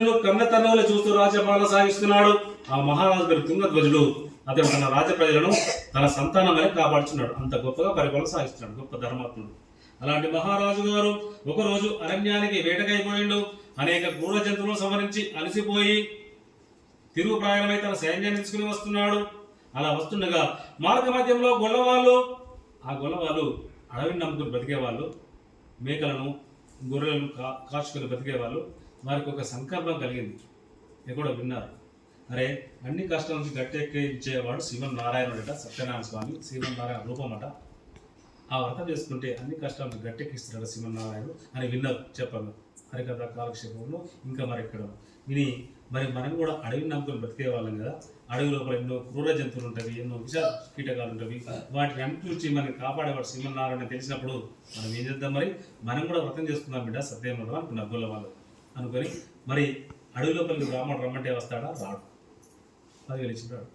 కన్న చూస్తూ రాజ్యపాలన సాగిస్తున్నాడు. ఆ మహారాజు గారి తుంగధ్వజుడు అతడు తన రాజ్య ప్రజలను తన సంతానం కాపాడుచున్నాడు. అంత గొప్పగా పరిపాలన సాగిస్తున్నాడు. గొప్ప ధర్మాత్ముడు. అలాంటి మహారాజు గారు ఒకరోజు అరణ్యానికి వేటకైపోయిండు. అనేక క్రూర జంతువులను సంహరించి అలసిపోయి తిరుగు ప్రయాణమై తన సైన్యాన్ని తీసుకుని వస్తున్నాడు. అలా వస్తుండగా మార్గ మధ్యంలో గొల్లవాళ్ళు ఆ గొల్లవాళ్ళు అడవిని నమ్ముకుని బ్రతికేవాళ్ళు మేకలను గొర్రెలను కా కాచుకొని బ్రతికేవాళ్ళు వారికి ఒక సంకల్పం కలిగింది. ఎక్కడో విన్నారు. అరే అన్ని కష్టాల నుంచి గట్టెక్కించేవాడు శ్రీమన్ నారాయణుడట సత్యనారాయణ స్వామి. శ్రీమన్ నారాయణ రూపమట. ఆ వ్రతం చేసుకుంటే అన్ని కష్టాలను గట్టెక్కిస్తున్నాడు నారాయణుడు అని విన్నారు చెప్పాను హరికథ కాలక్షేపంలో ఇంకా మరి ఇక్కడ విని మరి మనం కూడా అడవి నమ్ముకొని బ్రతికే వాళ్ళం కదా. అడవి లోపల ఎన్నో క్రూర జంతువులు ఉంటాయి ఎన్నో విష కీటకాలు ఉంటాయి వాటిని అన్నిటి నుంచి మనకి కాపాడేవాడు శ్రీమన్నారాయణ తెలిసినప్పుడు మనం ఏం చేద్దాం మరి? మనం కూడా వ్రతం చేసుకుందాం బిడ్డ సత్యం అనుకున్న గొల్ల వాళ్ళు. అనుకొని మరి అడవి లోపలికి బ్రాహ్మణుడు రమ్మంటే వస్తాడా? రాడు. పదివేలు ఇచ్చినాడు.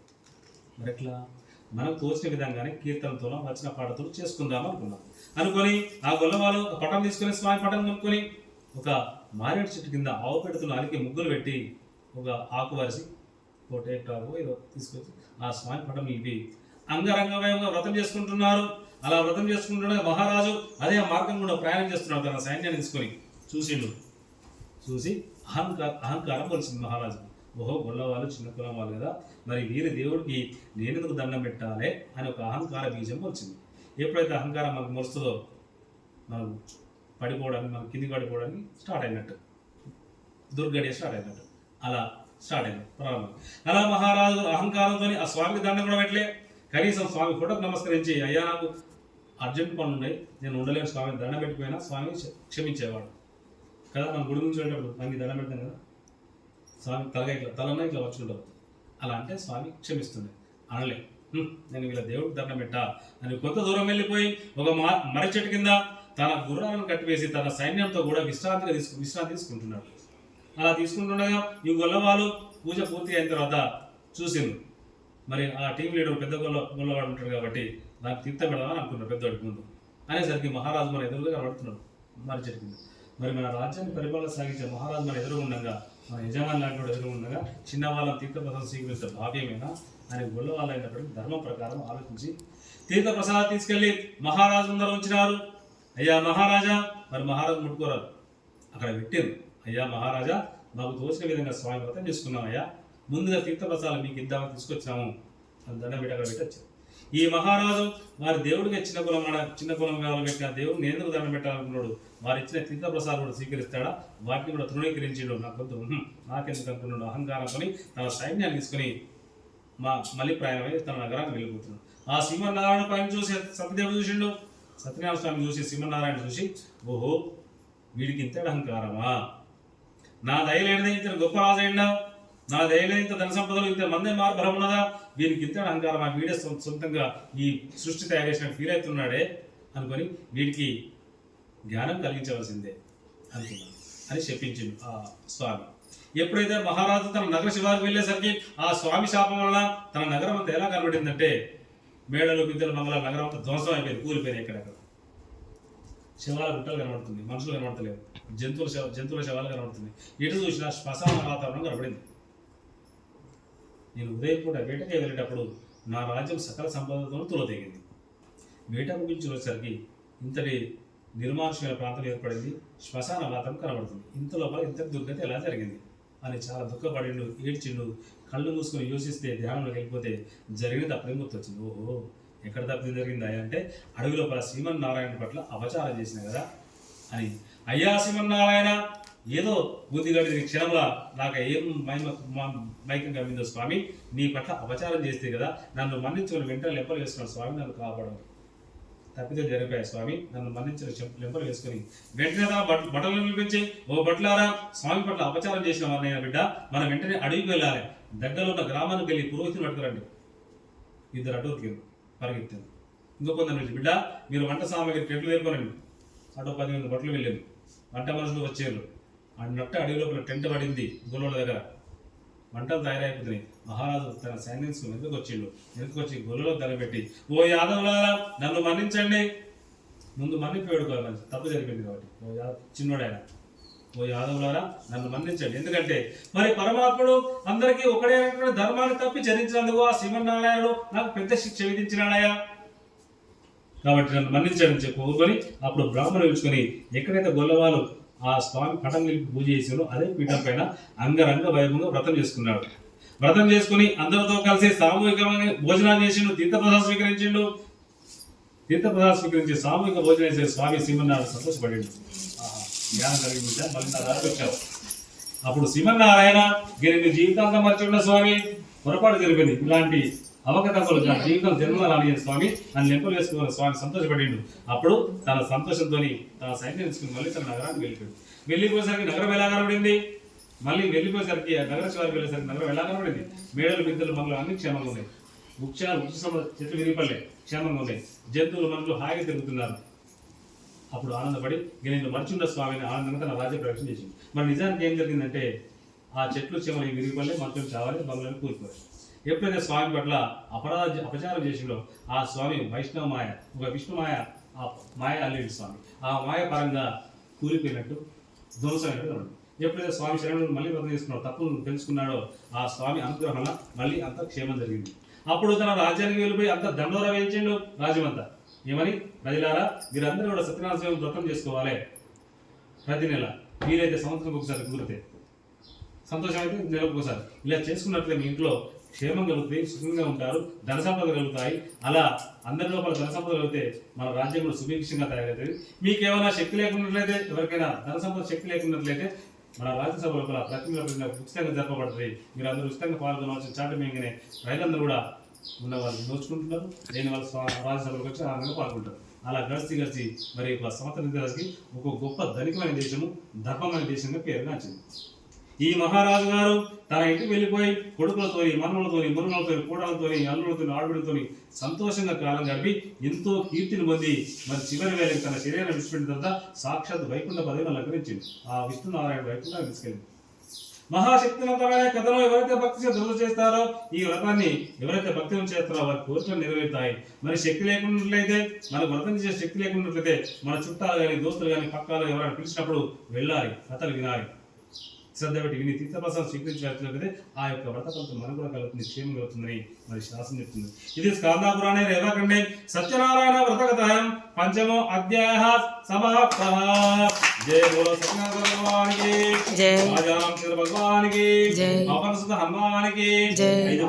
మరి ఎట్లా? మనకు తోచిన విధంగానే కీర్తనతో వచ్చిన పాటతో చేసుకుందాం అనుకున్నాం. అనుకొని ఆ గొల్లవాళ్ళు ఒక పటం తీసుకొని స్వామి పటం కొనుక్కొని ఒక మారేడు చెట్టు కింద ఆవు పెడుతున్న అలికి ముగ్గులు పెట్టి ఒక ఆకు వరిసి ఒక ఏదో తీసుకొచ్చి ఆ స్వామి పటం ఇవి అంగరంగమయంగా వ్రతం చేసుకుంటున్నారు. అలా వ్రతం చేసుకుంటున్న మహారాజు అదే ఆ మార్గం కూడా ప్రయాణం చేస్తున్నాడు తన సైన్యాన్ని తీసుకొని. చూసిండు. చూసి అహంకార అహంకారం వచ్చింది మహారాజు. ఓహో గొల్లవాళ్ళు చిన్న కులం వాళ్ళు కదా. మరి వీరి దేవుడికి నేనెందుకు దండం పెట్టాలి అని ఒక అహంకార బీజం వచ్చింది ఎప్పుడైతే అహంకారం మనకు మొరుస్తుందో మనం పడిపోవడానికి మనం కింది పడిపోవడానికి స్టార్ట్ అయినట్టు. దుర్గడియ స్టార్ట్ అయినట్టు. అలా స్టార్ట్ అయింది ప్రారంభం. అలా మహారాజు అహంకారంతో ఆ స్వామికి దండం కూడా పెట్టలే. కనీసం స్వామి ఫోటోకి నమస్కరించి అయ్యా నాకు అర్జెంట్ పనులు ఉన్నాయి. నేను ఉండలేను స్వామి దండం పెట్టిపోయినా స్వామి క్షమించేవాడు. కదా మన గుడి నుంచి వెళ్ళేటప్పుడు మనకి దండం పెడతాం కదా? స్వామి తలగా ఇట్లా తలన్నా ఇట్లా వచ్చుంటావు అలా అంటే స్వామి క్షమిస్తుంది. అనలే. నేను ఇలా దేవుడికి దండం పెట్టా. అని కొంత దూరం వెళ్ళిపోయి ఒక మా మర్రి చెట్టు కింద తన గుర్రాలను కట్టివేసి తన సైన్యంతో కూడా విశ్రాంతిగా తీసుకు విశ్రాంతి తీసుకుంటున్నాడు. అలా తీసుకుంటుండగా ఈ గొల్లవాళ్ళు పూజ పూర్తి అయిన తర్వాత చూసింది మరి ఆ టీం లీడర్ పెద్ద గొల్ల గొల్లవాడు ఉంటాడు కాబట్టి దానికి తీర్థం పెడదామని అనుకున్నాడు పెద్దవాడికి ముందు. అనేసరికి మహారాజు మన ఎదురుగా కనబడుతున్నాడు మర్రి చెట్టు కింద. మరి మన రాజ్యాన్ని పరిపాలన సాగించే మహారాజు మన ఎదురు ఉండగా మన యజమాని లాంటి వాడు ఎదురు ఉండగా చిన్న తీర్థ తీర్థప్రసాదం స్వీకరించే భావ్యమేనా అని గొల్ల వాళ్ళైనప్పటికీ ధర్మ ప్రకారం ఆలోచించి తీర్థప్రసాదం తీసుకెళ్ళి మహారాజు ముందర ఉంచినారు. అయ్యా మహారాజా మరి మహారాజు ముట్టుకోరారు అక్కడ పెట్టారు అయ్యా మహారాజా మాకు తోచిన విధంగా స్వామి వ్రతం చేసుకున్నాం అయ్యా ముందుగా తీర్థప్రసాదం మీకు ఇద్దామని తీసుకొచ్చాము. అని దండం పెట్టి అక్కడ పెట్టచ్చు ఈ మహారాజు వారి దేవుడికి చిన్న కులం చిన్న కులం కావాలి పెట్టిన దేవుడు నేను ఎందుకు దండం పెట్టాలనుకున్నాడు. వారు ఇచ్చిన తీర్థప్రసాదం కూడా స్వీకరిస్తాడా? వాటిని కూడా తృణీకరించాడు. నాకు వద్దు. నాకెందుకు అనుకున్నాడు? అహంకారం కొని తన సైన్యాన్ని తీసుకుని మా మళ్ళీ ప్రయాణమై తన నగరానికి వెళ్ళిపోతున్నాడు. ఆ సింహనారాయణ పైన చూసి సత్యదేవుడు చూసిండు. సత్యనారాయణ స్వామి చూసి సింహనారాయణ చూసి ఓహో వీడికి ఇంత అహంకారమా? నా దయలేనిదే ఇతను గొప్ప రాజు నా నా ఇంత ధన సంపదలు ఇంత మంది మార్గం ఉన్నదా? వీనికి ఇంత అహంకారమా వీడే సొంతంగా ఈ సృష్టి తయారు చేసినట్టు ఫీల్ అవుతున్నాడే అనుకొని వీడికి జ్ఞానం కలిగించవలసిందే అనుకున్నాను అని చెప్పించింది ఆ స్వామి. ఎప్పుడైతే మహారాజు తన నగర శివారికి వెళ్ళేసరికి ఆ స్వామి శాపం వలన తన నగరం అంతా ఎలా కనబడిందంటే మేడలు బిద్దలు మంగళ నగరం అంతా ధ్వంసం అయిపోయింది కూలిపోయింది ఎక్కడెక్కడ? శవాల గుట్టలు కనబడుతుంది మనుషులు కనబడతలేవు. జంతువుల శవ జంతువుల శవాలు కనబడుతుంది ఎటు చూసినా శ్మశాన వాతావరణం కనబడింది. నేను ఉదయపూట వేటకి వెళ్ళేటప్పుడు నా రాజ్యం సకల సంపదతో తులతెగింది. వేట ముగించి వచ్చేసరికి ఇంతటి నిర్మానుషమైన ప్రాంతం ఏర్పడింది. శ్మశాన వాతం కనబడుతుంది. ఇంత లోపల ఇంత దుర్గతి ఎలా జరిగింది? అని చాలా దుఃఖపడిండు ఏడ్చిండు కళ్ళు మూసుకొని యోచిస్తే ధ్యానంలోకి వెళ్ళిపోతే జరిగిన తప్పని గుర్తొచ్చింది ఓహో ఎక్కడ తప్పిదం జరిగిందా? అంటే అడవి లోపల శ్రీమన్నారాయణ పట్ల అపచారం చేసిన కదా అని. అయ్యా శ్రీమన్నారాయణ! ఏదో బుద్ధి గడిచిన క్షణంలో నాకు ఏం మైమ మైకం కమ్మిందో స్వామి నీ పట్ల అపచారం చేస్తే కదా నన్ను మన్నించుకుని వెంటనే లెప్పలు వేసుకున్నాడు స్వామి నన్ను కాపాడవు తప్పితే జరిపాయి స్వామి? నన్ను మన్నించిన లెంపలు వేసుకుని. వెంటనే రా బట్టలు పిలిపించి ఓ బట్టలారా స్వామి పట్ల అపచారం చేసిన వారినైనా బిడ్డ మనం వెంటనే అడవికి వెళ్ళాలి. దగ్గరలో ఉన్న గ్రామానికి వెళ్ళి పురోహితులు పట్టుకురండి. ఇద్దరు అటు పరిగెత్తారు. ఇంకో కొందరు వెళ్ళి బిడ్డ మీరు వంట సామాగ్రి పెట్టు వేరుకోనండి. అటు పది మంది బట్టలు వెళ్ళారు వంట మనుషులు వచ్చారు. అన్నట్టు అడవి లోపల టెంట్ పడింది గొల్లోళ్ళ దగ్గర. మంటలు తయారైపోతున్నాయి. మహారాజు తన సైన్యం వెనుకకు వచ్చిండు వెనుకకు వచ్చి గొల్లలో తలపెట్టి ఓ యాదవులారా నన్ను మన్నించండి. ముందు మన్నిపోయాడు కాదు తప్పు జరిగింది కాబట్టి. ఓ యాదవ్ చిన్నోడు ఓ యాదవులారా నన్ను మన్నించండి. ఎందుకంటే మరి పరమాత్ముడు అందరికీ ఒకడే ధర్మాన్ని తప్పి చరించినందుకు ఆ శ్రీమన్నారాయణుడు నాకు పెద్ద శిక్ష విధించినాడయా కాబట్టి నన్ను మన్నించండి చెప్పి ఊరుకొని అప్పుడు బ్రాహ్మణులు పిలుచుకొని ఎక్కడైతే గొల్లవాళ్ళు ఆ స్వామి పటం నిలిపి పూజ చేసారో అదే పీఠం పైన అంగరంగ వైభవంగా వ్రతం చేసుకున్నాడు. వ్రతం చేసుకుని అందరితో కలిసి సామూహికంగా భోజనాలు చేసిండు తీర్థప్రసాదం స్వీకరించిండు. తీర్థప్రసాదం స్వీకరించి సామూహిక భోజనం చేసే స్వామి సింహనారాయణ సంతోషపడిండు. ఆహా, జ్ఞానం ఉంటే మళ్ళీ నా దారికి వచ్చావు. అప్పుడు సింహనారాయణ గిరిని జీవితాంతం మర్చిన్న స్వామి పొరపాటు జరిపింది. ఇలాంటి అవకతవకలు నా జీవితం జన్మ రాని స్వామి నన్ను లెంపలు వేసుకున్న స్వామి సంతోషపడిండు. అప్పుడు తన సంతోషంతో తన సైన్యం తీసుకుని మళ్ళీ తన నగరానికి వెళ్ళిపోయాడు. వెళ్ళిపోయేసరికి నగరం ఎలా కనబడింది? మళ్ళీ వెళ్ళిపోయేసరికి ఆ నగర శివారికి వెళ్ళేసరికి నగరం ఎలా కనబడింది? మేడలు బిద్దలు మంగళం అన్ని క్షేమంగా ఉన్నాయి. వృక్షాలు వృక్ష చెట్లు విరిగిపడలే క్షేమంగా ఉన్నాయి. జంతువులు మనుషులు హాయిగా తిరుగుతున్నారు. అప్పుడు ఆనందపడి ఇక నేను మర్చుండ స్వామిని ఆనందంగా తన రాజ్య ప్రవేశం చేసింది. మరి నిజానికి ఏం జరిగిందంటే ఆ చెట్లు చెమలు విరిగిపడలే మనుషులు చావాలి బంగ్లాలు కూలిపోయారు ఎప్పుడైతే స్వామి పట్ల అపరాధ అపచారం చేసిండో ఆ స్వామి వైష్ణవ మాయ ఒక విష్ణు మాయ ఆ మాయ అల్లేడు స్వామి. ఆ మాయ పరంగా కూలిపోయినట్టు ధ్వంసమైనట్టు కనబడింది. ఎప్పుడైతే స్వామి శరణుడు మళ్ళీ వ్రతం చేసుకున్నాడో తప్పును తెలుసుకున్నాడో ఆ స్వామి అనుగ్రహం మళ్ళీ అంత క్షేమం జరిగింది. అప్పుడు తన రాజ్యానికి వెళ్ళిపోయి అంత దండోర వేయించిండు రాజ్యమంతా ఏమని? ప్రజలారా మీరందరూ కూడా సత్యనారాయణ స్వామి వ్రతం చేసుకోవాలి. ప్రతి నెల మీరైతే సంవత్సరం ఒకసారి కుదిరితే. సంతోషం అయితే నెలకు ఒకసారి. ఇలా చేసుకున్నట్లే మీ ఇంట్లో క్షేమం కలుగుతాయి సుఖంగా ఉంటారు ధన సంపద కలుగుతాయి. అలా అందరి లోపల ధన సంపద కలిగితే మన రాజ్యం కూడా సుభిక్షంగా తయారవుతుంది. మీకు ఏమైనా శక్తి లేకున్నట్లయితే ఎవరికైనా ధన సంపద శక్తి లేకున్నట్లయితే మన రాజ్యసభ లోపల ప్రతి ఉచితంగా జరపబడుతుంది. మీరు అందరూ ఉచితంగా పాల్గొనవచ్చు చాటు మేంగనే రైతులందరూ కూడా ఉన్న వాళ్ళు నోచుకుంటున్నారు. లేని వాళ్ళు స్వా- రాజ్యసభలోకి వచ్చి ఆనందంగా పాల్గొంటారు. అలా గడిచి గడిచి మరి ఒక సంవత్సరం ఒక గొప్ప ధనికమైన దేశము ధర్మమైన దేశంగా పేరుగాంచింది. ఈ మహారాజు గారు తన ఇంటికి వెళ్ళిపోయి కొడుకులతోని మనుమలతోని మునుమలతోని కూడలతోని అల్లులతోని ఆడబిడ్డతోని సంతోషంగా కాలం గడిపి ఎంతో కీర్తిని పొంది మరి చివరి వేళకి తన శరీరం విడిచిపెట్టిన తర్వాత సాక్షాత్ వైకుంఠ పదవిని అలంకరించింది. ఆ విష్ణునారాయణ వైకుంఠ తీసుకెళ్ళింది. మహాశక్తివంతమైన కథలో ఎవరైతే భక్తి దృఢ చేస్తారో ఈ వ్రతాన్ని ఎవరైతే భక్తి చేస్తారో వారి కోరికలు నెరవేరుతాయి. మరి శక్తి లేకున్నట్లయితే మన వ్రతం చేసే శక్తి లేకున్నట్లయితే మన చుట్టాలు కానీ దోస్తులు కానీ పక్కాలు ఎవరైనా పిలిచినప్పుడు వెళ్ళాలి కథలు వినాలి. శ్రద్ధ పెట్టి విని తీర్థప్రసాదం స్వీకరించినట్లయితే ఆ యొక్క వ్రత ఫలితం మనకు కూడా కలుగుతుంది క్షేమం కలుగుతుందని మరి శాస్త్రం చెప్తుంది ఇది స్కాందాపురాణే రేవాఖండే సత్యనారాయణ వ్రతకథాయం పంచమో అధ్యాయ సమాప్త జయ బోలో సత్యనారాయణ భగవానికి జై. రాజారామచంద్ర భగవానికి జై. పవన సుత హనుమానికి జై. ఐదు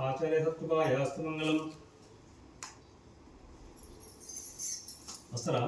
ఆచార్య సత్కృపాయ అస్తు మంగళం. వస్తారా?